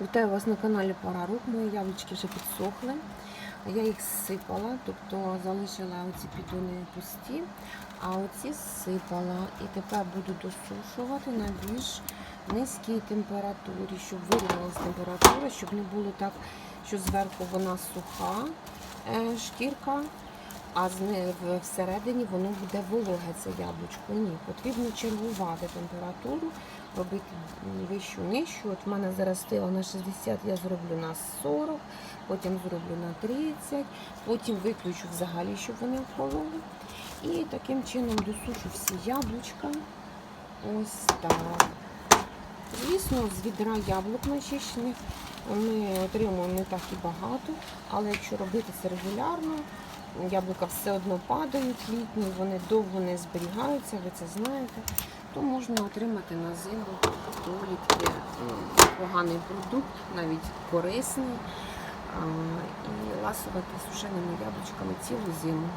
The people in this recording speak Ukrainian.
Вітаю вас на каналі Пора Рук. Мої яблучки вже підсохли. Я їх сипала, тобто залишила оці підони пусті, а оці сипала. І тепер буду досушувати на більш низькій температурі, щоб вирівнялася температура, щоб не було так, що зверху вона суха е, шкірка, а всередині воно буде вологе це яблучко. Ні, потрібно чергувати температуру, робити вищу, нижчу. От в мене зараз стила на 60, я зроблю на 40, потім зроблю на 30, потім виключу взагалі, щоб вони охололи. І таким чином досушу всі яблучка. Ось так. Звісно, з відра яблук начищених ми отримуємо не так і багато, але якщо робити це регулярно, яблука все одно падають літні, вони довго не зберігаються, ви це знаєте, то можна отримати на зиму доволі поганий продукт, навіть корисний, і ласувати сушеними яблучками цілу зиму.